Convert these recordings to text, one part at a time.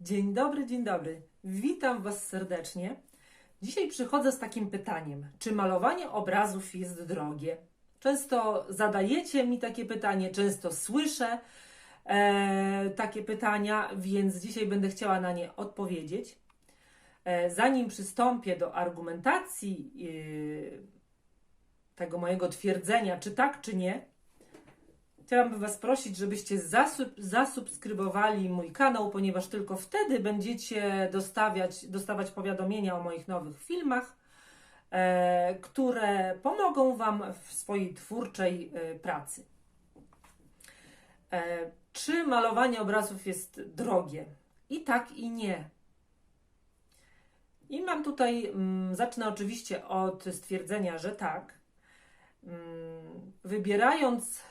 Dzień dobry, dzień dobry. Witam Was serdecznie. Dzisiaj przychodzę z takim pytaniem: czy malowanie obrazów jest drogie? Często zadajecie mi takie pytanie, często słyszę e, takie pytania, więc dzisiaj będę chciała na nie odpowiedzieć. E, zanim przystąpię do argumentacji e, tego mojego twierdzenia, czy tak, czy nie, Chciałabym Was prosić, żebyście zasub, zasubskrybowali mój kanał, ponieważ tylko wtedy będziecie dostawiać, dostawać powiadomienia o moich nowych filmach, e, które pomogą Wam w swojej twórczej e, pracy. E, czy malowanie obrazów jest drogie? I tak, i nie. I mam tutaj, mm, zacznę oczywiście od stwierdzenia, że tak. Mm, wybierając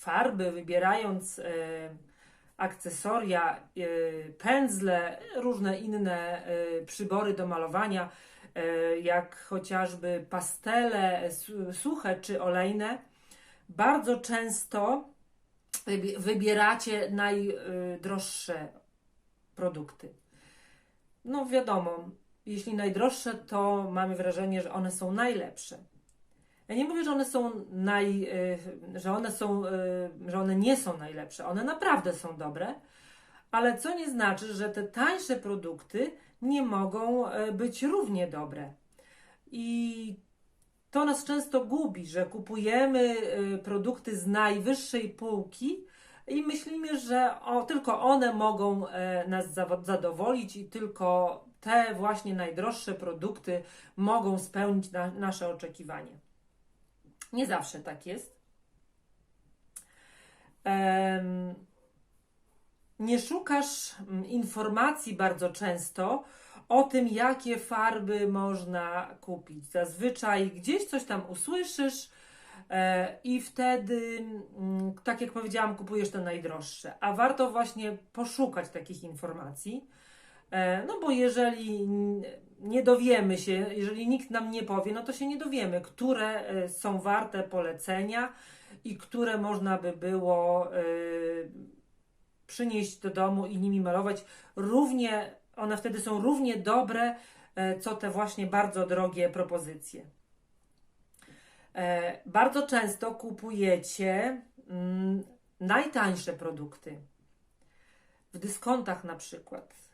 farby, wybierając e, akcesoria, e, pędzle, różne inne e, przybory do malowania, jak chociażby pastele suche czy olejne, bardzo często wybieracie najdroższe produkty. No wiadomo, jeśli najdroższe, to mamy wrażenie, że one są najlepsze. Ja nie mówię, że one są naj, y, że one są, y, że one nie są najlepsze. One naprawdę są dobre, ale co nie znaczy, że te tańsze produkty nie mogą y, być równie dobre. I to nas często gubi, że kupujemy produkty z najwyższej półki i myślimy, że o, tylko one mogą nas zadowolić i tylko te właśnie najdroższe produkty mogą spełnić na, nasze oczekiwania. Nie zawsze tak jest. Nie szukasz mm, informacji bardzo często o tym, jakie farby można kupić. Zazwyczaj gdzieś coś tam usłyszysz e, i wtedy, mm, tak jak powiedziałam, kupujesz te najdroższe. A warto właśnie poszukać takich informacji. E, no bo jeżeli nie dowiemy się, jeżeli nikt nam nie powie, no to się nie dowiemy, które e, są warte polecenia i które można by było e, przynieść do domu i nimi malować. Równie, one wtedy są równie dobre, co te właśnie bardzo drogie propozycje. Bardzo często kupujecie mm, najtańsze produkty. W dyskontach na przykład E,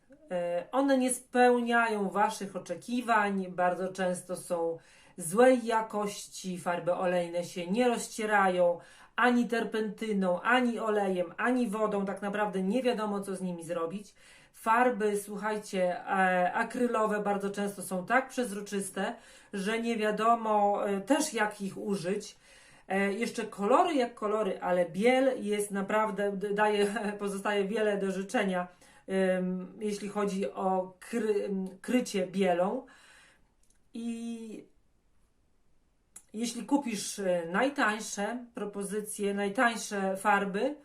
one nie spełniają Waszych oczekiwań, bardzo często są złej jakości, farby olejne się nie rozcierają ani terpentyną, ani olejem, ani wodą, tak naprawdę nie wiadomo co z nimi zrobić. Farby, słuchajcie, e, akrylowe bardzo często są tak przezroczyste, że nie wiadomo e, też jak ich użyć. Jeszcze kolory jak kolory, ale biel jest naprawdę, daje, pozostaje wiele do życzenia jeśli chodzi o kry, krycie bielą. I jeśli kupisz e, najtańsze propozycje, najtańsze farby,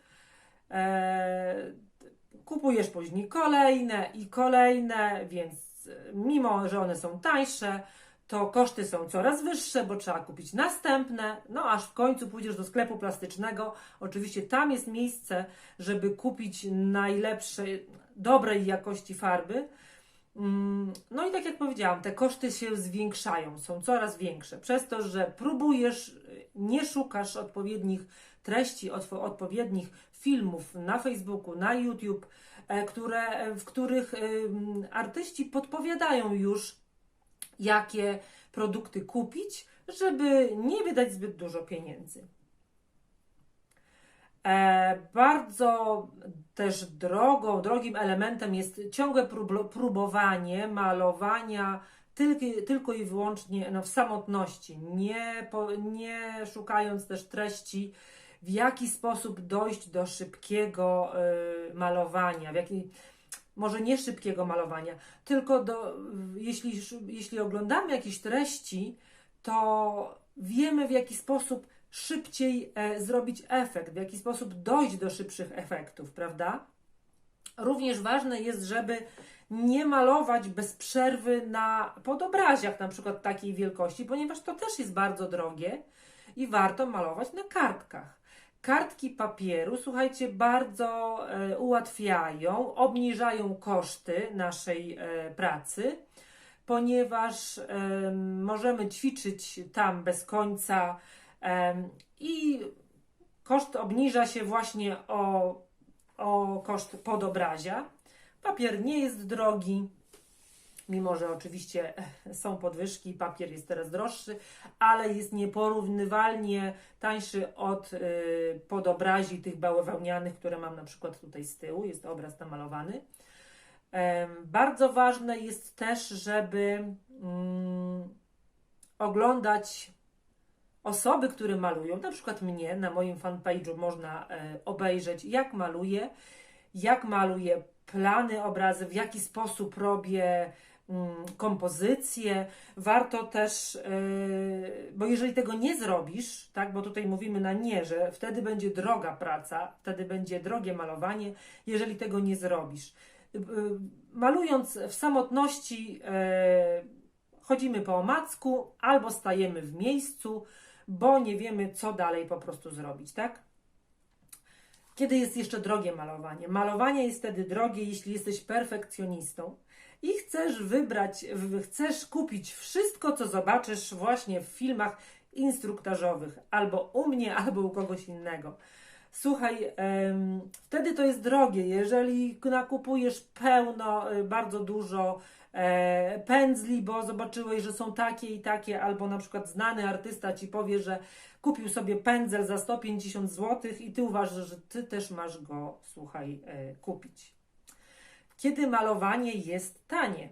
e, kupujesz później kolejne i kolejne, więc e, mimo, że one są tańsze, to koszty są coraz wyższe, bo trzeba kupić następne, no aż w końcu pójdziesz do sklepu plastycznego. Oczywiście tam jest miejsce, żeby kupić najlepsze, dobrej jakości farby. Mm, no i tak jak powiedziałam, te koszty się zwiększają, są coraz większe, przez to, że próbujesz, nie szukasz odpowiednich treści, odpowiednich filmów na Facebooku, na YouTube, e, które, w których artyści podpowiadają już, jakie produkty kupić, żeby nie wydać zbyt dużo pieniędzy. E, bardzo też drogą, drogim elementem jest ciągłe próbowanie malowania tylko, tylko i wyłącznie no, w samotności, nie, po, nie szukając też treści, w jaki sposób dojść do szybkiego y, malowania, w jaki, może nie szybkiego malowania, tylko do, jeśli, jeśli oglądamy jakieś treści, to wiemy w jaki sposób szybciej e, zrobić efekt, w jaki sposób dojść do szybszych efektów, prawda? Również ważne jest, żeby nie malować bez przerwy na podobraziach, na przykład takiej wielkości, ponieważ to też jest bardzo drogie i warto malować na kartkach. Kartki papieru, słuchajcie, bardzo e, ułatwiają, obniżają koszty naszej e, pracy, ponieważ e, możemy ćwiczyć tam bez końca i koszt obniża się właśnie o, o koszt podobrazia. Papier nie jest drogi, mimo że oczywiście są podwyżki, papier jest teraz droższy, ale jest nieporównywalnie tańszy od y, podobrazi tych bawełnianych, które mam na przykład tutaj z tyłu, jest obraz namalowany. Bardzo ważne jest też, żeby mm, oglądać osoby, które malują, na przykład mnie, na moim fanpage'u można e, obejrzeć, jak maluję, jak maluję plany obrazy, w jaki sposób robię mm, kompozycję. Warto też, yy, bo jeżeli tego nie zrobisz, tak, bo tutaj mówimy na nie, że wtedy będzie droga praca, wtedy będzie drogie malowanie, jeżeli tego nie zrobisz. Yy, malując w samotności, chodzimy po omacku albo stajemy w miejscu, bo nie wiemy, co dalej po prostu zrobić, tak? Kiedy jest jeszcze drogie malowanie? Malowanie jest wtedy drogie, jeśli jesteś perfekcjonistą i chcesz wybrać, chcesz kupić wszystko, co zobaczysz właśnie w filmach instruktażowych, albo u mnie, albo u kogoś innego. Słuchaj, wtedy to jest drogie. Jeżeli nakupujesz pełno, y, bardzo dużo e, pędzli, bo zobaczyłeś, że są takie i takie, albo na przykład znany artysta ci powie, że kupił sobie pędzel za 150 zł i ty uważasz, że ty też masz go, słuchaj, e, kupić. Kiedy malowanie jest tanie?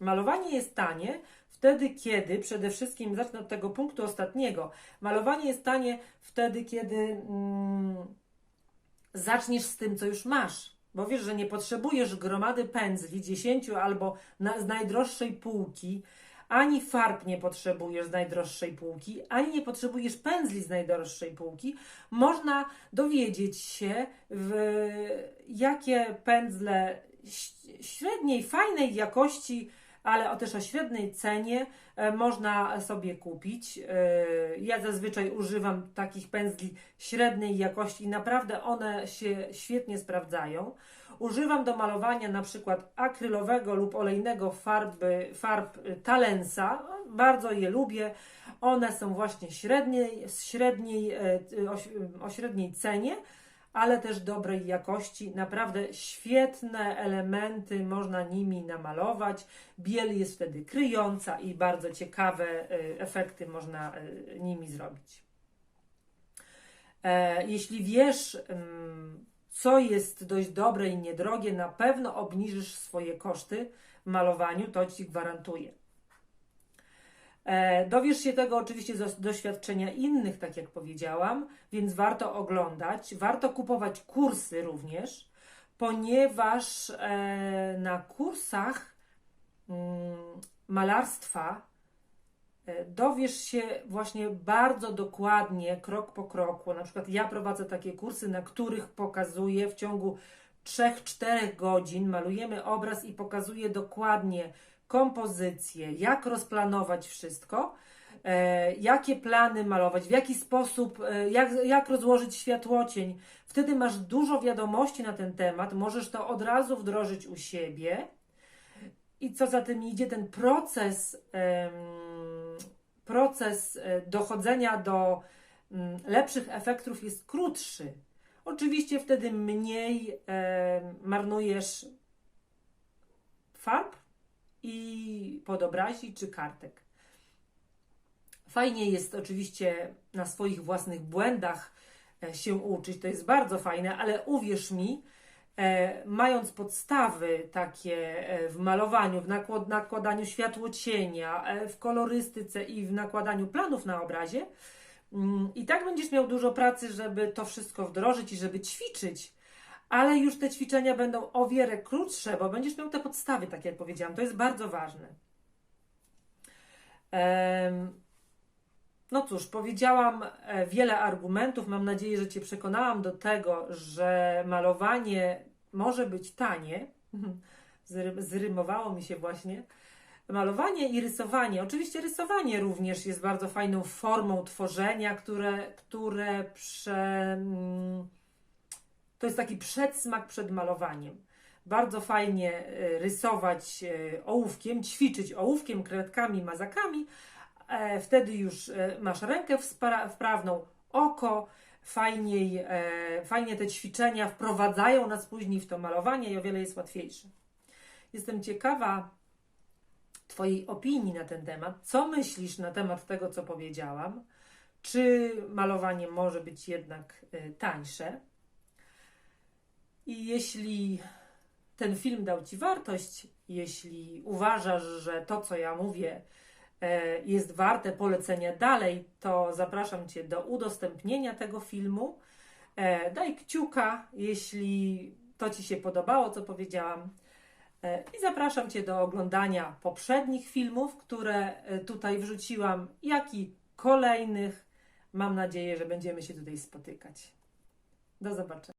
Malowanie jest tanie wtedy, kiedy, przede wszystkim zacznę od tego punktu ostatniego, malowanie jest tanie wtedy, kiedy mm, zaczniesz z tym, co już masz. Bo wiesz, że nie potrzebujesz gromady pędzli, 10 albo na, z najdroższej półki, ani farb nie potrzebujesz z najdroższej półki, ani nie potrzebujesz pędzli z najdroższej półki. Można dowiedzieć się, w jakie pędzle średniej, fajnej jakości, ale o też o średniej cenie e, można sobie kupić. E, Ja zazwyczaj używam takich pędzli średniej jakości i naprawdę one się świetnie sprawdzają. Używam do malowania na przykład akrylowego lub olejnego farby, farb Talensa. Bardzo je lubię. One są właśnie średniej, średniej, e, o średniej cenie, ale też dobrej jakości. Naprawdę świetne elementy można nimi namalować. Biel jest wtedy kryjąca i bardzo ciekawe y, efekty można y, nimi zrobić. E, Jeśli wiesz, ym, co jest dość dobre i niedrogie, na pewno obniżysz swoje koszty malowaniu, to ci gwarantuję. E, Dowiesz się tego oczywiście z doświadczenia innych, tak jak powiedziałam, więc warto oglądać, warto kupować kursy również, ponieważ e, na kursach mm, malarstwa e, dowiesz się właśnie bardzo dokładnie, krok po kroku. Na przykład ja prowadzę takie kursy, na których pokazuję w ciągu 3-4 godzin malujemy obraz i pokazuję dokładnie kompozycję, jak rozplanować wszystko, e, jakie plany malować, w jaki sposób, e, jak, jak rozłożyć światłocień. Wtedy masz dużo wiadomości na ten temat, możesz to od razu wdrożyć u siebie. I co za tym idzie, ten proces, proces e, dochodzenia do mm, lepszych efektów jest krótszy. Oczywiście wtedy mniej marnujesz farb i podobrazi czy kartek. Fajnie jest oczywiście na swoich własnych błędach e, się uczyć, to jest bardzo fajne, ale uwierz mi, e, mając podstawy takie e, w malowaniu, w nakład, nakładaniu światłocienia, w kolorystyce i w nakładaniu planów na obrazie, mm, i tak będziesz miał dużo pracy, żeby to wszystko wdrożyć i żeby ćwiczyć, ale już te ćwiczenia będą o wiele krótsze, bo będziesz miał te podstawy, tak jak powiedziałam. To jest bardzo ważne. No cóż, powiedziałam e, wiele argumentów. Mam nadzieję, że Cię przekonałam do tego, że malowanie może być tanie. Zry- Zrymowało mi się właśnie. malowanie i rysowanie. Oczywiście rysowanie również jest bardzo fajną formą tworzenia, które, które prze, mm, to jest taki przedsmak przed malowaniem. Bardzo fajnie e, rysować e, ołówkiem, ćwiczyć ołówkiem, kredkami, mazakami. E, Wtedy już e, masz rękę wprawną, oko. Fajniej, e, fajnie te ćwiczenia wprowadzają nas później w to malowanie i o wiele jest łatwiejsze. Jestem ciekawa Twojej opinii na ten temat. Co myślisz na temat tego, co powiedziałam? Czy malowanie może być jednak tańsze? I jeśli ten film dał Ci wartość, jeśli uważasz, że to, co ja mówię, e, jest warte polecenia dalej, to zapraszam Cię do udostępnienia tego filmu. E, Daj kciuka, jeśli to Ci się podobało, co powiedziałam. E, I zapraszam Cię do oglądania poprzednich filmów, które tutaj wrzuciłam, jak i kolejnych. Mam nadzieję, że będziemy się tutaj spotykać. Do zobaczenia.